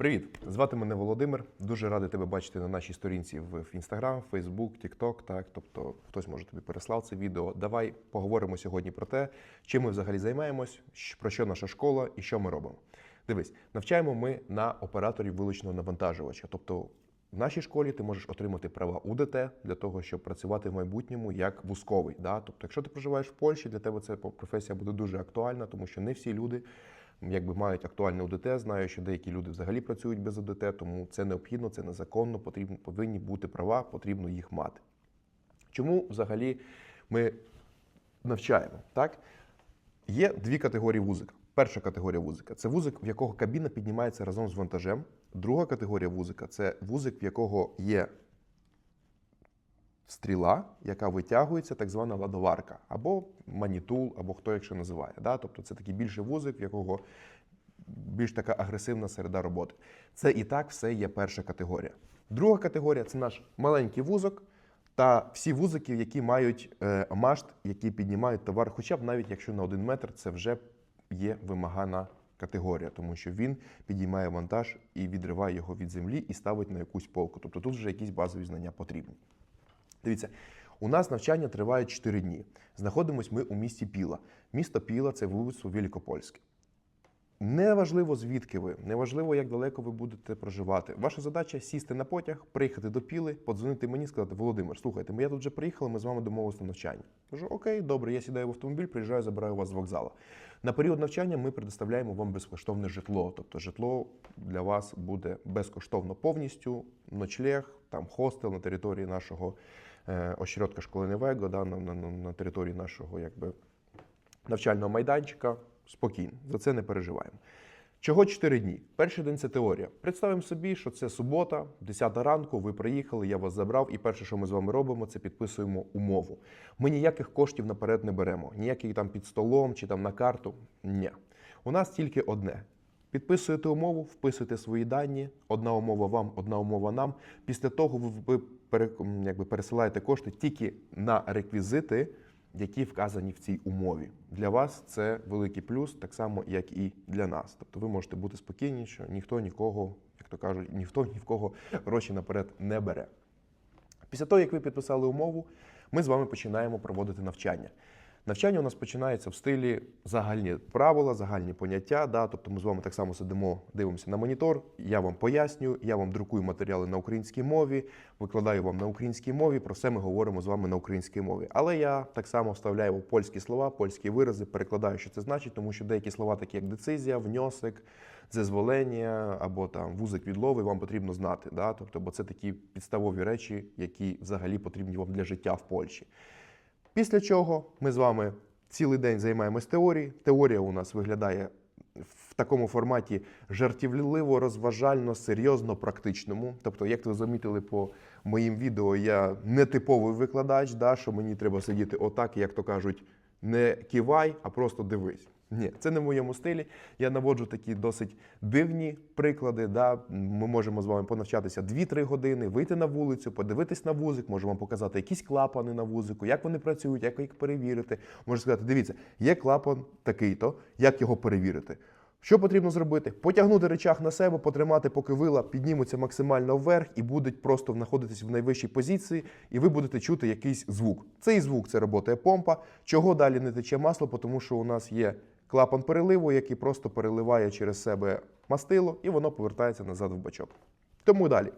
Привіт! Звати мене Володимир. Дуже радий тебе бачити на нашій сторінці в Instagram, Facebook, TikTok. Так, тобто хтось може тобі переслав це відео. Давай поговоримо сьогодні про те, чим ми взагалі займаємось, про що наша школа і що ми робимо. Дивись, навчаємо ми на операторів вуличного навантажувача. Тобто в нашій школі ти можеш отримати права УДТ для того, щоб працювати в майбутньому як вузковий. Да? Тобто, якщо ти проживаєш в Польщі, для тебе ця професія буде дуже актуальна, тому що не всі люди якби мають актуальне УДТ. Знаю, що деякі люди взагалі працюють без УДТ, тому це необхідно, це незаконно, потрібно, повинні бути права, потрібно їх мати. Чому взагалі ми навчаємо? Так? Є дві категорії вузика. Перша категорія вузика це вузик, в якого кабіна піднімається разом з вантажем. Друга категорія вузика це вузик, в якого є стріла, яка витягується, так звана ладоварка, або манітул, або хто якщо називає. Да? Тобто це такий більший вузик, в якого більш така агресивна середа роботи. Це і так все є перша категорія. Друга категорія це наш маленький вузок та всі вузики, які мають е, машт, які піднімають товар, хоча б навіть якщо на один метр, це вже є вимагана категорія, тому що він підіймає вантаж і відриває його від землі і ставить на якусь полку. Тобто тут вже якісь базові знання потрібні. Дивіться, у нас навчання триває 4 дні. Знаходимось ми у місті Піла. Місто Піла це вулицю Великопольське. Неважливо, звідки ви, неважливо, як далеко ви будете проживати. Ваша задача сісти на потяг, приїхати до Піли, подзвонити мені, сказати: Володимир, слухайте, ми я тут вже приїхали, ми з вами домовилися на навчання. Кажу, окей, добре, я сідаю в автомобіль, приїжджаю, забираю вас з вокзалу. На період навчання ми предоставляємо вам безкоштовне житло. Тобто житло для вас буде безкоштовно повністю, ночлег, там хостел на території нашого е, осередка школи Невего, да, на, на- на території нашого якби, навчального майданчика. Спокійно, за це не переживаємо. Чого 4 дні? Перший день це теорія. Представимо собі, що це субота, 10 ранку, ви приїхали, я вас забрав, і перше, що ми з вами робимо, це підписуємо умову. Ми ніяких коштів наперед не беремо, ніяких там під столом чи там на карту. Ні. У нас тільки одне. Підписуєте умову, вписуєте свої дані, одна умова вам, одна умова нам. Після того ви якби пересилаєте кошти тільки на реквізити, які вказані в цій умові. Для вас це великий плюс, так само, як і для нас. Тобто ви можете бути спокійні, що ніхто нікого, як то кажуть, ніхто ні в кого гроші наперед не бере. Після того, як ви підписали умову, ми з вами починаємо проводити навчання. Навчання у нас починається в стилі загальні правила, загальні поняття. Да? Тобто ми з вами так само сидимо, дивимося на монітор. Я вам пояснюю, я вам друкую матеріали на українській мові, викладаю вам на українській мові. Про все ми говоримо з вами на українській мові. Але я так само вставляю польські слова, польські вирази, перекладаю, що це значить, тому що деякі слова, такі як децизія, вньосик, зезволення або там вузик відлови, вам потрібно знати. Да? Тобто, бо це такі підставові речі, які взагалі потрібні вам для життя в Польщі. Після чого ми з вами цілий день займаємось теорією. Теорія у нас виглядає в такому форматі жартівливо, розважально, серйозно, практичному. Тобто, як ви замітили по моїм відео, я не типовий викладач, да, що мені треба сидіти отак, як то кажуть, не кивай, а просто дивись. Ні, це не в моєму стилі. Я наводжу такі досить дивні приклади. Да. Ми можемо з вами понавчатися 2-3 години, вийти на вулицю, подивитись на вузик, можу вам показати якісь клапани на вузику, як вони працюють, як їх перевірити. Можу сказати, дивіться, є клапан такий-то, як його перевірити. Що потрібно зробити? Потягнути речах на себе, потримати, поки вила піднімуться максимально вверх і будуть просто знаходитись в найвищій позиції, і ви будете чути якийсь звук. Цей звук це роботає помпа. Чого далі не тече масло? Тому що у нас є клапан переливу, який просто переливає через себе мастило, і воно повертається назад в бачок. Тому далі.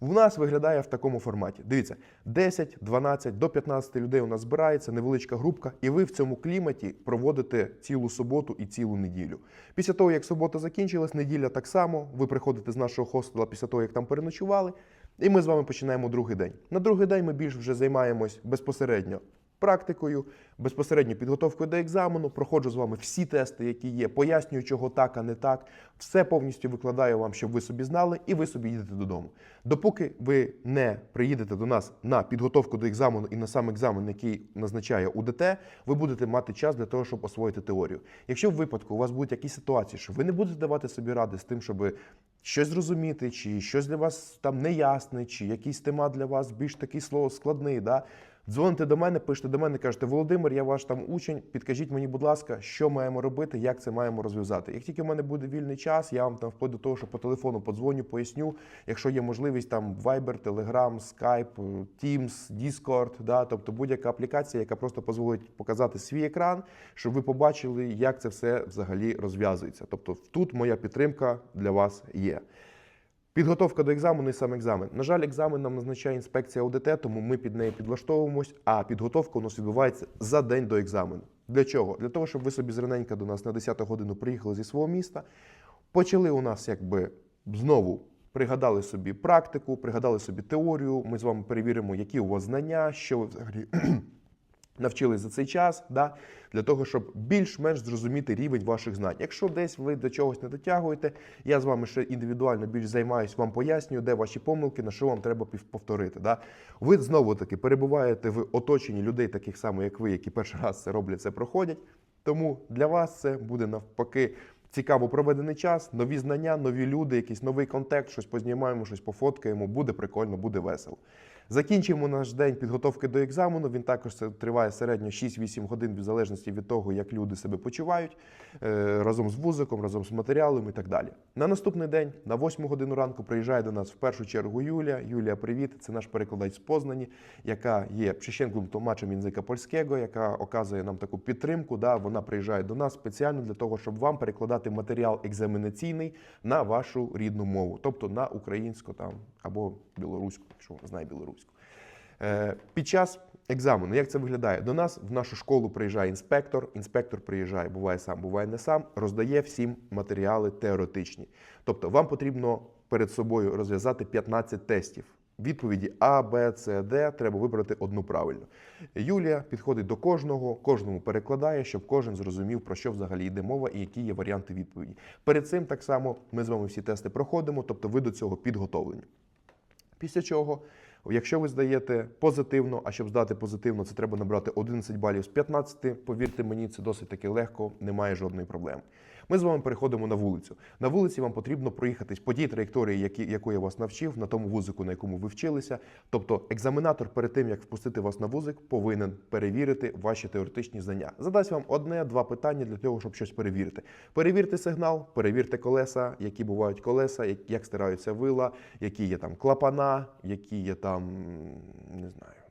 У нас виглядає в такому форматі. Дивіться, 10, 12 до 15 людей у нас збирається, невеличка групка, і ви в цьому кліматі проводите цілу суботу і цілу неділю. Після того, як субота закінчилась, неділя так само. Ви приходите з нашого хостела після того, як там переночували, і ми з вами починаємо другий день. На другий день ми більш вже займаємось безпосередньо практикою, безпосередньо підготовкою до екзамену, проходжу з вами всі тести, які є, пояснюю, чого так, а не так. Все повністю викладаю вам, щоб ви собі знали, і ви собі їдете додому. Допоки ви не приїдете до нас на підготовку до екзамену і на сам екзамен, який назначає УДТ, ви будете мати час для того, щоб освоїти теорію. Якщо в випадку у вас будуть якісь ситуації, що ви не будете давати собі ради з тим, щоб щось зрозуміти, чи щось для вас там неясне, чи якийсь тема для вас більш такий слово складний, да? Дзвоните до мене, пишете до мене, кажете, Володимир, я ваш там учень. Підкажіть мені, будь ласка, що маємо робити, як це маємо розв'язати. Як тільки в мене буде вільний час, я вам там вплоть до того, що по телефону подзвоню, поясню. Якщо є можливість, там Viber, Telegram, Skype, Teams, Discord, да, тобто будь-яка аплікація, яка просто дозволить показати свій екран, щоб ви побачили, як це все взагалі розв'язується. Тобто, тут моя підтримка для вас є. Підготовка до екзамену і сам екзамен. На жаль, екзамен нам назначає інспекція ОДТ, тому ми під нею підлаштовуємось, а підготовка у нас відбувається за день до екзамену. Для чого? Для того, щоб ви собі зраненька до нас на 10 годину приїхали зі свого міста, почали у нас якби знову. Пригадали собі практику, пригадали собі теорію. Ми з вами перевіримо, які у вас знання, що ви взагалі навчились за цей час, да, для того, щоб більш-менш зрозуміти рівень ваших знань. Якщо десь ви до чогось не дотягуєте, я з вами ще індивідуально більш займаюсь, вам пояснюю, де ваші помилки, на що вам треба повторити. Да. Ви знову таки перебуваєте в оточенні людей, таких само, як ви, які перший раз це роблять, це проходять. Тому для вас це буде навпаки. Цікаво проведений час, нові знання, нові люди, якийсь новий контекст, щось познімаємо, щось пофоткаємо. Буде прикольно, буде весело. Закінчимо наш день підготовки до екзамену. Він також триває середньо 6-8 годин, в залежності від того, як люди себе почувають, е, разом з вузиком, разом з матеріалом і так далі. На наступний день, на 8 годину ранку, приїжджає до нас в першу чергу Юлія. Юлія, привіт! Це наш перекладач з Познані, яка є przysięgłym tłumaczem języka польського, яка оказує нам таку підтримку. Да, вона приїжджає до нас спеціально для того, щоб вам перекладати матеріал екзаменаційний на вашу рідну мову, тобто на українську там або білоруську, якщо знає білоруську. Е, Під час екзамену, як це виглядає? До нас в нашу школу приїжджає інспектор. Інспектор приїжджає, буває сам, буває не сам, роздає всім матеріали теоретичні. Тобто, вам потрібно перед собою розв'язати 15 тестів. Відповіді А, Б, С, Д. Треба вибрати одну правильно. Юлія підходить до кожного, кожному перекладає, щоб кожен зрозумів, про що взагалі йде мова і які є варіанти відповіді. Перед цим так само ми з вами всі тести проходимо, тобто ви до цього підготовлені. Після чого, якщо ви здаєте позитивно, а щоб здати позитивно, це треба набрати 11 балів з 15. Повірте мені, це досить таки легко, немає жодної проблеми. Ми з вами переходимо на вулицю. На вулиці вам потрібно проїхатись по тій траєкторії, які, яку я вас навчив, на тому вузику, на якому ви вчилися. Тобто, екзаменатор перед тим, як впустити вас на вузик, повинен перевірити ваші теоретичні знання. Задасть вам одне-два питання для того, щоб щось перевірити. Перевірте сигнал, перевірте колеса, які бувають колеса, як стираються вила, які є там клапана, які є там не знаю.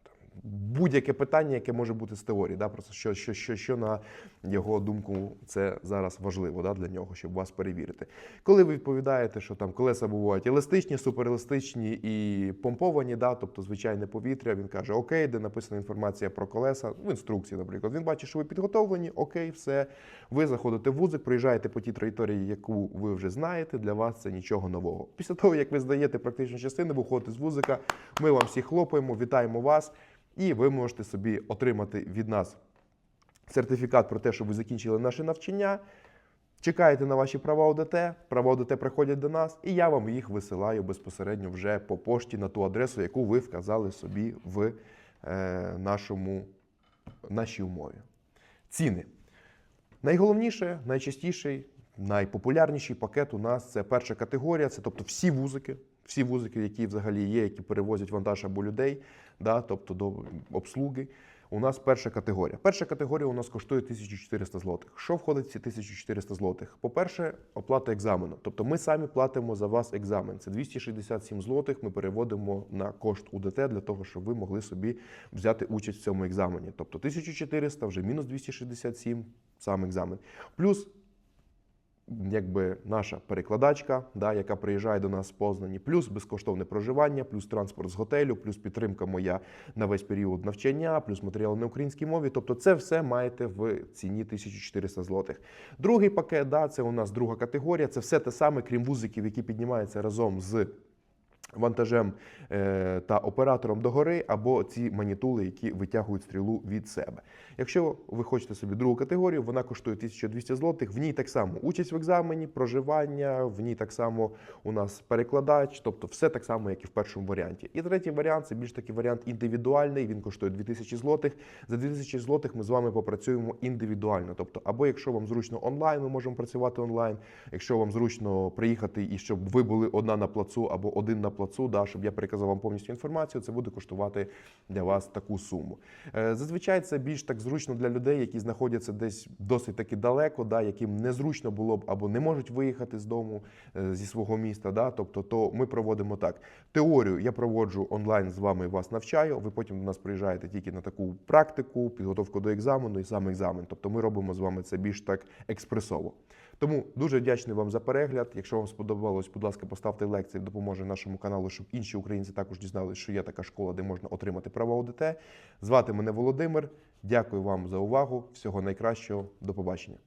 Будь-яке питання, яке може бути з теорії, да, просто що, що, що, що на його думку це зараз важливо да, для нього, щоб вас перевірити. Коли ви відповідаєте, що там колеса бувають еластичні, супереластичні і помповані, да, тобто звичайне повітря, він каже, окей, де написана інформація про колеса, в інструкції, наприклад. Він бачить, що ви підготовлені, окей, все. Ви заходите в вузик, приїжджаєте по тій траєкторії, яку ви вже знаєте, для вас це нічого нового. Після того, як ви здаєте практичну частину, виходите з вузика, ми вам всі хлопаємо, вітаємо вас, і ви можете собі отримати від нас сертифікат про те, що ви закінчили наше навчання. Чекаєте на ваші права ОДТ, права ОДТ приходять до нас, і я вам їх висилаю безпосередньо вже по пошті на ту адресу, яку ви вказали собі в е, нашому, нашій умові. Ціни. Найголовніше, найчастіший, найпопулярніший пакет у нас це перша категорія, це тобто всі вузики, всі вузики, які взагалі є, які перевозять вантаж або людей, да, тобто до обслуги. У нас перша категорія. Перша категорія у нас коштує 1400 злотих. Що входить в ці 1400 злотих? По-перше, оплата екзамену. Тобто ми самі платимо за вас екзамен. Це 267 злотих. Ми переводимо на кошт УДТ для того, щоб ви могли собі взяти участь в цьому екзамені. Тобто 1400 вже мінус 267 сам екзамен. Плюс якби наша перекладачка, да, яка приїжджає до нас з Познані, плюс безкоштовне проживання, плюс транспорт з готелю, плюс підтримка моя на весь період навчання, плюс матеріал на українській мові. Тобто, це все маєте в ціні 1400 злотих. Другий пакет, да, це у нас друга категорія. Це все те саме, крім вузиків, які піднімаються разом з. Вантажем е, та оператором догори, або ці манітули, які витягують стрілу від себе. Якщо ви хочете собі другу категорію, вона коштує 1200 злотих. В ній так само участь в екзамені, проживання, в ній так само у нас перекладач, тобто все так само, як і в першому варіанті. І третій варіант це більш такий варіант індивідуальний. Він коштує 2000 злотих. За 2000 злотих ми з вами попрацюємо індивідуально. Тобто, або якщо вам зручно онлайн, ми можемо працювати онлайн. Якщо вам зручно приїхати і щоб ви були одна на плацу або один на плацу, плацу, да, щоб я переказав вам повністю інформацію, це буде коштувати для вас таку суму. Е, Зазвичай це більш так зручно для людей, які знаходяться десь досить таки далеко, да, яким незручно було б або не можуть виїхати з дому е, зі свого міста. Да, тобто, то ми проводимо так. Теорію я проводжу онлайн з вами, вас навчаю. Ви потім до нас приїжджаєте тільки на таку практику, підготовку до екзамену і сам екзамен. Тобто ми робимо з вами це більш так експресово. Тому дуже вдячний вам за перегляд. Якщо вам сподобалось, будь ласка, поставте це допоможе нашому каналу, щоб інші українці також дізналися, що є така школа, де можна отримати право ОДТ. Звати мене Володимир. Дякую вам за увагу. Всього найкращого. До побачення.